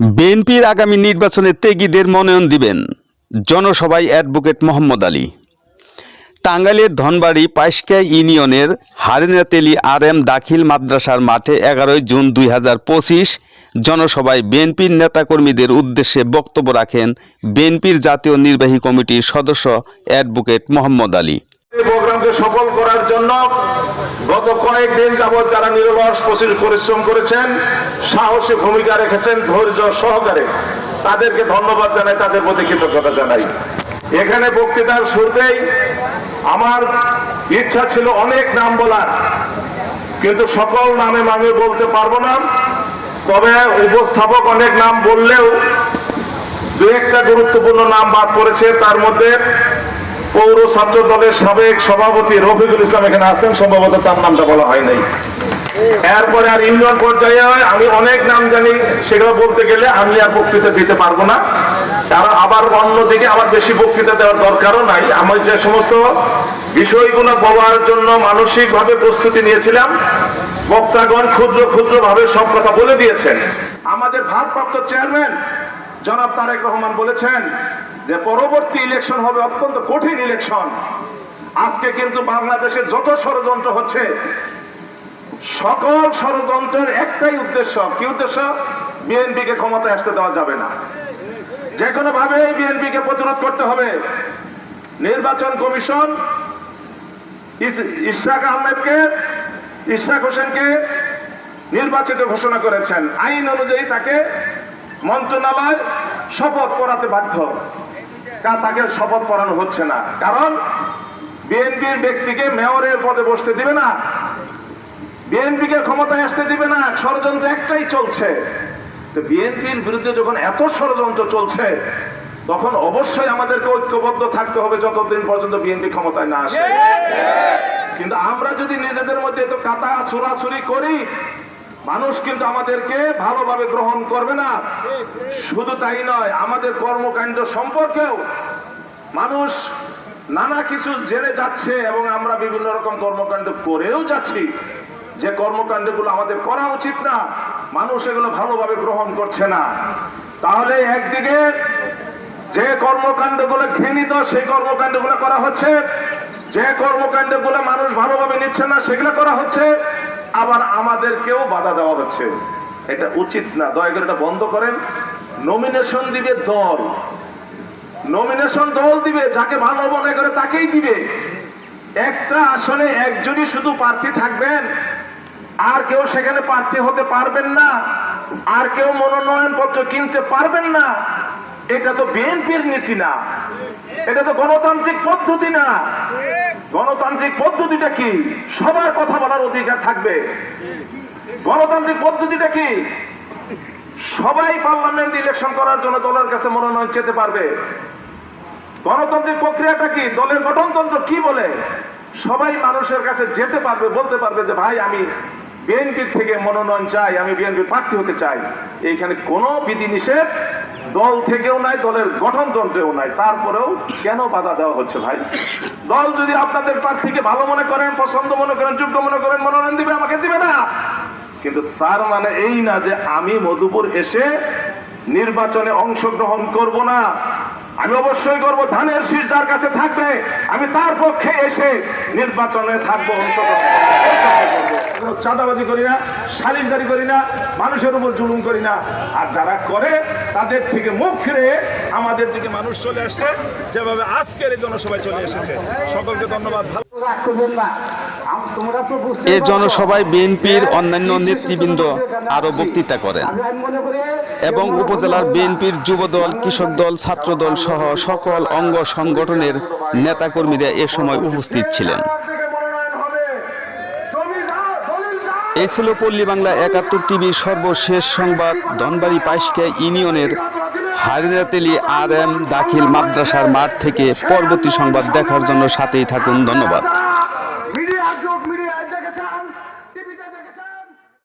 বিএনপির আগামী নির্বাচনে তেগিদের মনোনয়ন দিবেন জনসভায় অ্যাডভোকেট মোহাম্মদ আলী। টাঙ্গাইলের ধনবাড়ি পাইসকা ইউনিয়নের হারিনাতেলি আর এম দাখিল মাদ্রাসার মাঠে এগারোই জুন দুই হাজার পঁচিশ জনসভায় বিএনপির নেতাকর্মীদের উদ্দেশ্যে বক্তব্য রাখেন বিএনপির জাতীয় নির্বাহী কমিটির সদস্য অ্যাডভোকেট মোহাম্মদ আলী। প্রোগ্রামকে সফল করার জন্য গত কয়েকদিন যাবৎ যারা নিরলস পরি- পরিশ্রম করেছেন, সাহসী ভূমিকা রেখেছেন, ধৈর্য সহকারে তাদেরকে ধন্যবাদ জানাই, তাদের প্রতি কৃতজ্ঞতা জানাই। এখানে বক্তৃতার শুরুতেই আমার ইচ্ছা ছিল অনেক নাম বলার, কিন্তু সকল নামে আমি বলতে পারব না। তবে উপস্থাপক অনেক নাম বললেও দু একটা গুরুত্বপূর্ণ নাম বাদ পড়েছে, তার মধ্যে পৌর ছাত্র দলের সাবেক সভাপতি রফিকুল ইসলাম এখানে আছেন। সম্ভবত তার নামটা বলা হয় নাই। এরপরে আর ইউনিয়ন পর্যায়ে আমি অনেক নাম জানি, সেগুলো বলতে গেলে আমি আর বক্তৃতা দিতে পারব না। কারণ আবার অন্যদিকে আমার বেশি বক্তৃতা দেওয়ার দরকারও নাই। আমি যে সমস্ত বিষয়গুলো বলার জন্য মানসিকভাবে প্রস্তুতি নিয়েছিলাম, বক্তাগণ ক্ষুদ্র ক্ষুদ্র ভাবে সব কথা বলে দিয়েছেন। আমাদের ভারপ্রাপ্ত চেয়ারম্যান জনাব তারেক রহমান বলেছেন যে পরবর্তী ইলেকশন হবে অত্যন্ত কঠিন ইলেকশন আজকে কিন্তু বাংলাদেশে যত ষড়যন্ত্র হচ্ছে, সকল ষড়যন্ত্রের একটাই উদ্দেশ্য। কি উদ্দেশ্য? বিএনপি কে ক্ষমতায় আসতে দেওয়া যাবে না। যে কোনো ভাবে বিএনপি কে প্রতিরোধ করতে হবে। নির্বাচন কমিশন ইশরাক আহমেদকে, ইশরাক হোসেনকে নির্বাচিত ঘোষণা করেছেন। আইন অনুযায়ী তাকে মন্ত্রণালয় শপথ পড়াতে বাধ্য। তাকে শপথ পড়ানো হচ্ছে না। কারণ বিএনপির ব্যক্তিকে মেয়রের পদে বসতে দিবে না। বিএনপিকে ক্ষমতায় আসতে দিবে না। ষড়যন্ত্র একটাই চলছে। তো বিএনপির বিরুদ্ধে যখন এত ষড়যন্ত্র চলছে তখন অবশ্যই আমাদেরকে ঐক্যবদ্ধ থাকতে হবে যতদিন পর্যন্ত বিএনপি ক্ষমতায় না আসে। কিন্তু আমরা যদি নিজেদের মধ্যে তো কাতা ছুরাছুরি করি মানুষ কিন্তু আমাদেরকে ভালোভাবে গ্রহণ করবে না। শুধু তাই নয়, আমাদের কর্মকাণ্ড সম্পর্কেও মানুষ নানা কিছু জেনে যাচ্ছে এবং আমরা বিভিন্ন রকম কর্মকাণ্ড করেও যাচ্ছি। যে কর্মকাণ্ডগুলো আমাদের করা উচিত না, মানুষ এগুলো ভালোভাবে গ্রহণ করছে না। তাহলে একদিকে যে কর্মকাণ্ড কর্মকাণ্ডগুলো ঘৃণিত, সেই কর্মকাণ্ডগুলো করা হচ্ছে। যে কর্মকাণ্ডগুলো মানুষ ভালোভাবে নিচ্ছে না, সেগুলো করা হচ্ছে। আবার আমাদেরকেও বাধা দেওয়া হচ্ছে। এটা উচিত না। দয়া করে এটা বন্ধ করেন। নমিনেশন দিবে দল। নমিনেশন দল দিবে, যাকে ভালো মনে করে তাকেই দিবে। একটা আসলে একজনই শুধু প্রার্থী থাকবেন। আর কেউ সেখানে প্রার্থী হতে পারবেন না। আর কেউ মনোনয়ন পত্র কিনতে পারবেন না। এটা তো বিএনপির নীতি না। এটা তো গণতান্ত্রিক পদ্ধতি না। গণতান্ত্রিক পদ্ধতিটা কি? সবার কথা বলার অধিকার থাকবে। গণতান্ত্রিক পদ্ধতিটা কি? সবাই পার্লামেন্ট ইলেকশন করার জন্য দলের কাছে মনোনয়ন চেতে পারবে। গণতান্ত্রিক প্রক্রিয়াটা কি? দলের গঠনতন্ত্র কি বলে? সবাই মানুষের কাছে যেতে পারবে, বলতে পারবে যে, ভাই, আমি বিএনপি থেকে মনোনয়ন চাই, আমি বিএনপির প্রার্থী হতে চাই। এইখানে কোনো বিধিনিষেধ দল থেকেও নাই, দলের গঠনতন্ত্রেও নাই। তারপরেও কেন বাধা দেওয়া হচ্ছে ভাই? দল যদি আপনাদের প্রার্থীকে ভালো মনে করেন, পছন্দ মনে করেন, যোগ্য মনে করেন, মনোনয়ন দিবে, আমাকে দিবে না। কিন্তু তার মানে এই না যে আমি মধুপুর এসে নির্বাচনে অংশগ্রহণ করব না। আমি অবশ্যই করব, ধানের শীষ যার কাছে থাকবে, আমি তার পক্ষে এসে নির্বাচনে থাকব, অংশগ্রহণ চাঁদাবাজি করি না সালিশদারি করি না মানুষের উপর জুলুম করি না। আর যারা করে তাদের থেকে মুখ ফিরে আমাদের দিকে মানুষ চলে আসছে যেভাবে আজকের এই জনসভায় চলে এসেছে। সকলকে ধন্যবাদ। ভালো করবেন না। এ জনসভায় বিএনপির অন্যান্য নেতৃবৃন্দ আরও বক্তৃতা করেন। এবং উপজেলার বিএনপির যুবদল কৃষক দল ছাত্র দল সহ সকল অঙ্গ সংগঠনের নেতাকর্মীরা এ সময় উপস্থিত ছিলেন থেকে মনোনয়ন হবে জমি দাও, ছিল পল্লী বাংলা একাত্তর টিভি সর্বশেষ সংবাদ। ধনবাড়ি পাইসকা ইউনিয়নের হারিদাতেলি আর এম দাখিল মাদ্রাসার মাঠ থেকে পরবর্তী সংবাদ দেখার জন্য সাথেই থাকুন, ধন্যবাদ।